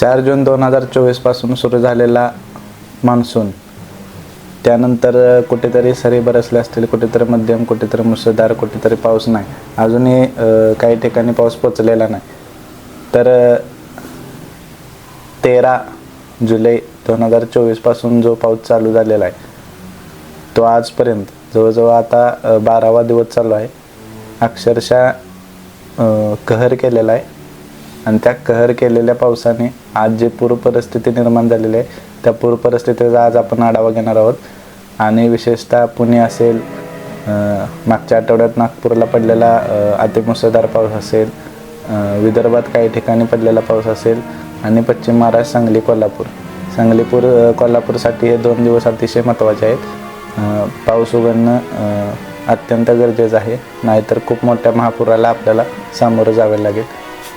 चार जून दोन हजार चोवीसपासून सुरू झालेला मान्सून त्यानंतर कुठेतरी सरी बरसले असतील कुठेतरी मध्यम कुठेतरी मुसळधार कुठेतरी पाऊस नाही. अजूनही काही ठिकाणी पाऊस पोचलेला नाही. तर तेरा जुलै दोन हजार चोवीसपासून जो पाऊस चालू झालेला आहे तो आजपर्यंत जवळजवळ आता बारावा दिवस चालू आहे. अक्षरशः कहर केलेला आहे. आणि त्या कहर केलेल्या पावसाने आज जे पूर परिस्थिती निर्माण झालेली आहे त्या पूर परिस्थितीचा आज आपण आढावा घेणार आहोत. आणि विशेषतः पुणे असेल मागच्या आठवड्यात नागपूरला पडलेला अतिमुसळधार पाऊस असेल विदर्भात काही ठिकाणी पडलेला पाऊस असेल आणि पश्चिम महाराष्ट्र सांगली कोल्हापूर. सांगलीपूर कोल्हापूरसाठी हे दोन दिवस अतिशय महत्त्वाचे आहेत. पाऊस उघडणं अत्यंत गरजेचं आहे. नाहीतर खूप मोठ्या महापुराला आपल्याला सामोरं जावे लागेल.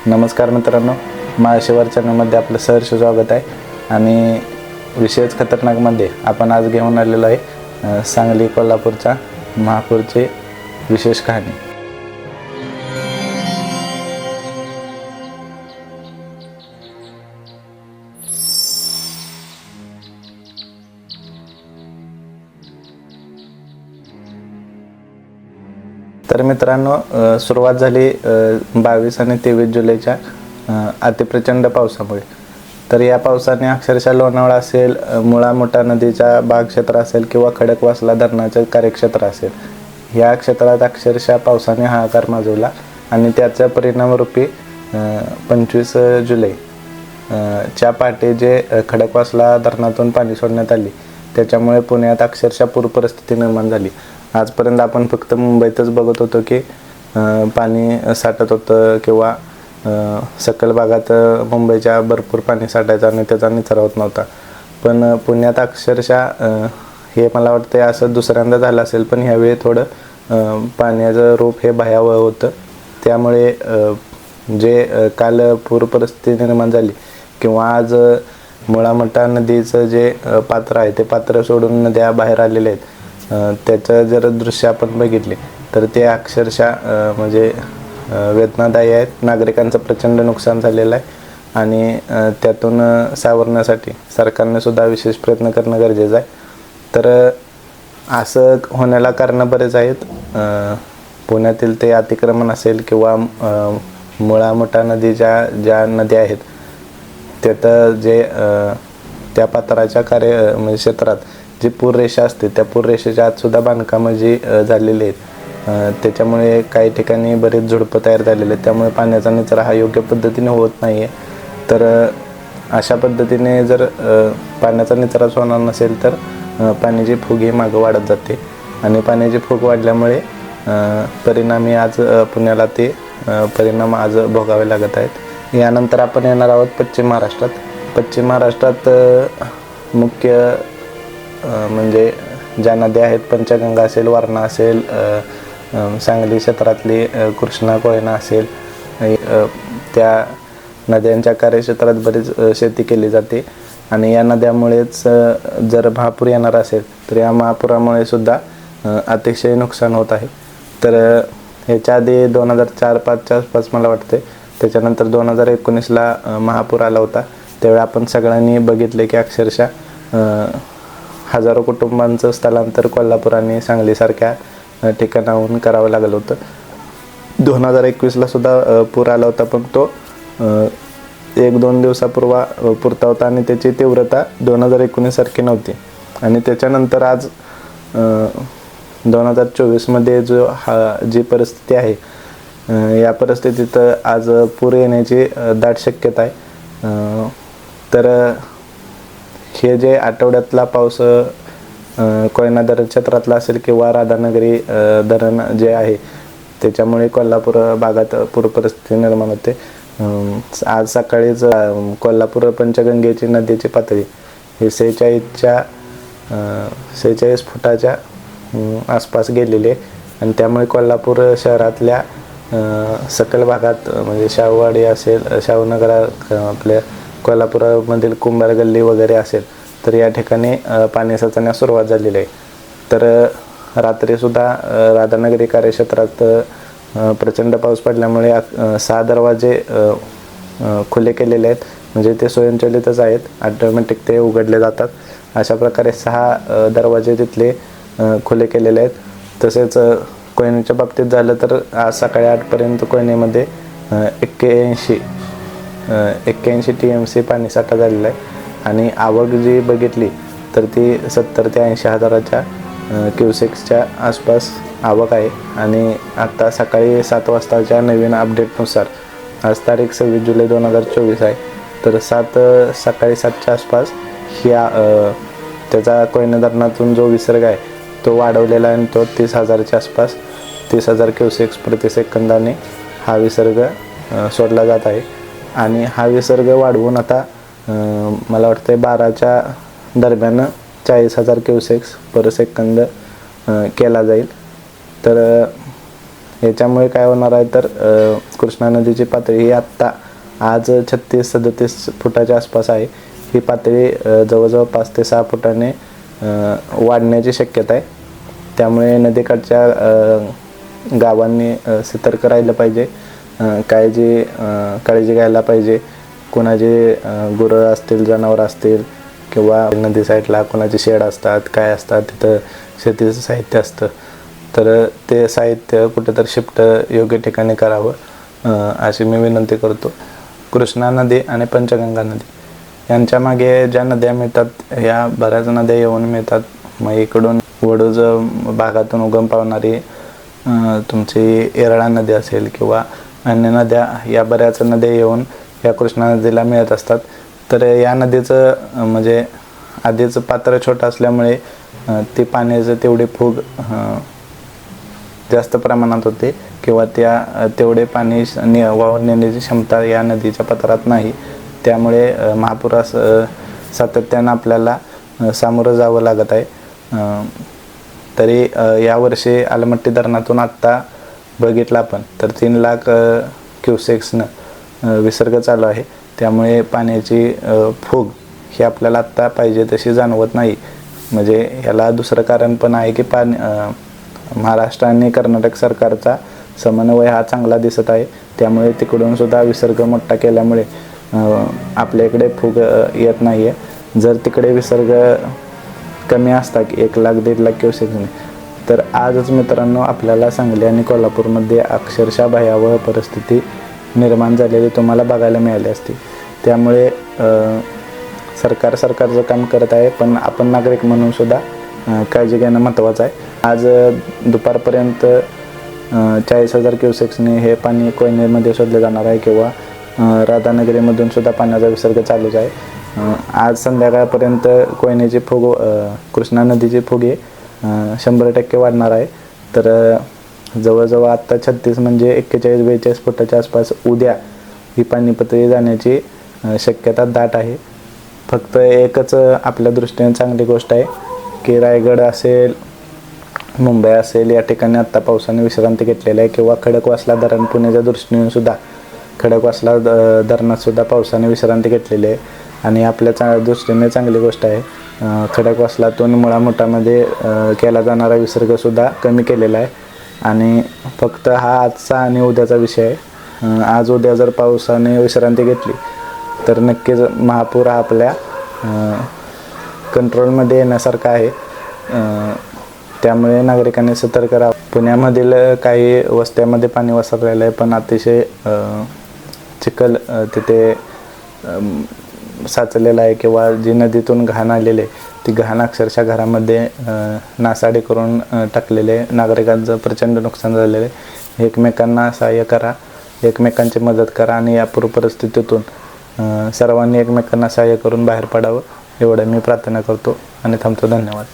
नमस्कार मित्रांनो महाशिवार चॅनलमध्ये आपलं सहर्ष स्वागत आहे. आणि विशेष खतरनाकमध्ये आपण आज घेऊन आलेलो आहे सांगली कोल्हापूरच्या महापूरचे विशेष कहाणी. मित्रांनो सुरुवात झाली बावीस आणि तेवीस जुलैच्या अतिप्रचंड पावसामुळे. तर या पावसाने अक्षरशः लोणावळा असेल मुळा मोठा नदीच्या बाग क्षेत्र असेल किंवा खडकवासला धरणाचं कार्यक्षेत्र असेल या क्षेत्रात अक्षरशः पावसाने हाहाकार माजवला आणि त्याचा परिणामरूपी पंचवीस जुलै च्या पहाटे जे खडकवासला धरणातून पाणी सोडण्यात आली त्याच्यामुळे पुण्यात अक्षरशः पूर परिस्थिती निर्माण झाली. आजपर्यंत आपण फक्त मुंबईतच बघत होतो की पाणी साठत होतं किंवा सकल भागात मुंबईच्या भरपूर पाणी साठायचं आणि त्याचा निचरा होत नव्हता. पण पुण्यात अक्षरशः हे मला वाटतं असं दुसऱ्यांदा झालं असेल पण ह्यावेळी थोडं पाण्याचं रूप हे भयावह होतं. त्यामुळे जे काल पूर परिस्थिती निर्माण झाली किंवा आज मुळामठा नदीचं जे पात्र आहे ते पात्र सोडून नद्या बाहेर आलेले आहेत त्याचं जर दृश्य आपण बघितले तर ते अक्षरशः म्हणजे वेदनादायी आहेत. नागरिकांचं प्रचंड नुकसान झालेलं आहे. आणि त्यातून सावरण्यासाठी सरकारने सुद्धा विशेष प्रयत्न करणं गरजेचं आहे. तर असं होण्याला कारणं बरेच आहेत. पुण्यातील ते अतिक्रमण असेल किंवा मुळामोठा नदी ज्या ज्या नद्या आहेत त्यात जे त्या पात्राच्या कार्य म्हणजे क्षेत्रात जी पूररेषा असते त्या पूररेषेच्या आतसुद्धा बांधकामं जी झालेली आहेत त्याच्यामुळे काही ठिकाणी बरेच झुडपं तयार झालेले आहेत. त्यामुळे पाण्याचा निचरा हा योग्य पद्धतीने होत नाही आहे तर अशा पद्धतीने जर पाण्याचा निचराच होणार नसेल तर पाण्याची फुग ही मागं वाढत जाते. आणि पाण्याची फुग वाढल्यामुळे परिणामी आज पुण्याला ते परिणाम आज भोगावे लागत आहेत. यानंतर आपण येणार आहोत पश्चिम महाराष्ट्रात. पश्चिम महाराष्ट्रात मुख्य म्हणजे ज्या नद्या आहेत पंचगंगा असेल वारणा असेल सांगली क्षेत्रातली कृष्णा कोयना असेल त्या नद्यांच्या कार्यक्षेत्रात बरीच शेती केली जाते. आणि या नद्यामुळेच जर महापूर येणार असेल तर या महापुरामुळे सुद्धा अतिशय नुकसान होत आहे. तर ह्याच्या आधी दोन हजार चार पाचच्या आसपास मला वाटते त्याच्यानंतर दोन हजार एकोणीसला महापूर आला होता. त्यावेळी आपण सगळ्यांनी बघितले की अक्षरशः हजारो कुटुंबांचं स्थलांतर कोल्हापूर आणि सांगलीसारख्या ठिकाणाहून करावं लागलं होतं. दोन हजार एकवीसला सुद्धा पूर आला होता पण तो एक दोन दिवसापूर्वा पुरता होता आणि त्याची तीव्रता दोन हजार एकोणीससारखी नव्हती. आणि त्याच्यानंतर आज दोन हजार चोवीसमध्ये जो हा जी परिस्थिती आहे या परिस्थितीत आज पूर येण्याची दाट शक्यता आहे. तर हे जे आठवड्यातला पाऊस कोयना धरण क्षेत्रातला असेल किंवा राधानगरी धरण जे आहे त्याच्यामुळे कोल्हापूर भागात पूरपरिस्थिती निर्माण होते. आज सकाळीच कोल्हापूर पंचगंगेची नदीची पातळी ही सेहेचाळीसच्या सेहेचाळीस फुटाच्या आसपास गेलेली आहे. आणि त्यामुळे कोल्हापूर शहरातल्या सकल भागात म्हणजे शाहूवाडी असेल शाहूनगरा आपल्या कोल्हापुरामधील कुंभार गल्ली वगैरे असेल तर या ठिकाणी पाणी साचण्यास सुरुवात झालेली आहे. तर रात्रीसुद्धा राधानगरी कार्यक्षेत्रात प्रचंड पाऊस पडल्यामुळे सहा दरवाजे खुले केलेले आहेत. म्हणजे ते स्वयंचलितच आहेत. ऑटोमॅटिक ते उघडले जातात. अशा प्रकारे सहा दरवाजे तिथले खुले केलेले आहेत. तसेच कोयनेच्या बाबतीत झालं तर आज सकाळी आठपर्यंत कोयनेमध्ये एक्क्याऐंशी एक्क्याऐंशी टी एम सी पाणीसाठा झालेला आहे. आणि आवक जी बघितली तर ती सत्तर ते ऐंशी हजाराच्या क्यूसेक्सच्या क्युसेक्सच्या आसपास आवक आहे. आणि आत्ता सकाळी सात वाजताच्या नवीन अपडेटनुसार आज तारीख सव्वीस जुलै दोन हजार चोवीस आहे. तर सात सकाळी सातच्या आसपास ह्या त्याचा कोयना धरणातून जो विसर्ग आहे तो वाढवलेला आहे आणि तो तीस हजारच्या आसपास तीस हजार क्युसेक्स प्रति सेकंदाने हा विसर्ग सोडला जात आहे. आणि हा विसर्ग वाढवून आता मला वाटतं बाराच्या दरम्यान चाळीस हजार क्युसेक्स पर सेकंद केला जाईल. तर याच्यामुळे काय होणार आहे तर कृष्णा नदीची पातळी ही आत्ता आज छत्तीस सदतीस फुटाच्या आसपास आहे. ही पातळी जवळजवळ पाच ते सहा फुटाने वाढण्याची शक्यता आहे. त्यामुळे नदीकाठच्या गावांनी सतर्क राहिलं पाहिजे. काळजी काळजी घ्यायला पाहिजे. कोणाचे गुरं असतील जनावरं असतील किंवा नदी साईडला कोणाचे शेड असतात काय असतात तिथं शेतीचं साहित्य असतं. तर ते साहित्य कुठेतरी शिफ्ट योग्य ठिकाणी करावं अशी मी विनंती करतो. कृष्णा नदी आणि पंचगंगा नदी. यांच्या मागे ज्या नद्या मिळतात ह्या बऱ्याच नद्या येऊन मिळतात. मग इकडून वडूज भागातून उगम पावणारी तुमची येरळा नदी असेल किंवा अन्य नद्या या बऱ्याच नद्या येऊन या कृष्णा नदीला मिळत असतात. तर या नदीचं म्हणजे आधीचं पात्र छोटं असल्यामुळे ती पाण्याचं तेवढी फूग जास्त प्रमाणात होते किंवा त्या तेवढे पाणी श- ने वाहून नेण्याची क्षमता या नदीच्या पात्रात नाही. त्यामुळे महापुरास सातत्यानं आपल्याला सामोरं जावं लागत आहे. तरी यावर्षी आलमट्टी धरणातून आत्ता बघितला आपण तर तीन लाख क्युसेक्सनं विसर्ग चालू आहे. त्यामुळे पाण्याची अ, फूग ही आपल्याला आत्ता पाहिजे तशी जाणवत नाही. म्हणजे ह्याला दुसरं कारण पण आहे की पाणी महाराष्ट्र आणि कर्नाटक सरकारचा समन्वय हा चांगला दिसत आहे. त्यामुळे तिकडून सुद्धा विसर्ग मोठा केल्यामुळे आपल्या इकडे फुग येत नाही आहे जर तिकडे विसर्ग कमी असता की एक लाख दीड लाख क्युसेक्सने तर आजच मित्रांनो आपल्याला सांगली आणि कोल्हापूरमध्ये अक्षरशः भयावह परिस्थिती निर्माण झालेली तुम्हाला बघायला मिळाली असती. त्यामुळे सरकार सरकारचं काम करत आहे पण आपण नागरिक म्हणून सुद्धा काळजी घेणं महत्त्वाचं आहे. आज दुपारपर्यंत चाळीस हजार क्युसेक्सने हे पाणी कोयनेमध्ये शोधलं जाणार आहे किंवा राधानगरीमधून सुद्धा पाण्याचा विसर्ग चालूच आहे. आज संध्याकाळपर्यंत कोयनेची फुग कृष्णा नदीची फुगे शंभर टक्के वाढणार आहे. तर जवळजवळ आत्ता छत्तीस म्हणजे एक्केचाळीस बेचाळीस फुटाच्या आसपास उद्या ही पाणी जाण्याची शक्यता दाट आहे. फक्त एकच आपल्या दृष्टीने चांगली गोष्ट आहे की रायगड असेल मुंबई असेल या ठिकाणी आत्ता पावसाने विश्रांती घेतलेली आहे किंवा खडकवासला धरण पुण्याच्या दृष्टीने सुद्धा खडकवासला द धरणात सुद्धा पावसाने विश्रांती घेतलेली आहे. आणि आपल्या चा दृष्टीने चांगली गोष्ट आहे. खडकवासलातून मुळामुठामध्ये केला जाणारा विसर्गसुद्धा कमी केलेला आहे. आणि फक्त हा आजचा आणि उद्याचा विषय आहे. आज उद्या जर पावसाने विश्रांती घेतली तर नक्कीच महापूर हा आपल्या कंट्रोलमध्ये येण्यासारखा आहे. त्यामुळे नागरिकांनी सतर्क करा पुण्यामधील काही वस्त्यामध्ये पाणी वसरलेलं आहे पण अतिशय चिखल तिथे साचलेला आहे किंवा जी नदीतून घाण आलेले आहे ती घाण अक्षरशः घरामध्ये नासाडे करून टाकलेले नागरिकांचं प्रचंड नुकसान झालेलं आहे. एकमेकांना सहाय्य करा. एकमेकांची मदत करा आणि या पूर्व परिस्थितीतून सर्वांनी एकमेकांना सहाय्य करून बाहेर पडावं एवढं मी प्रार्थना करतो आणि थांबतो. धन्यवाद.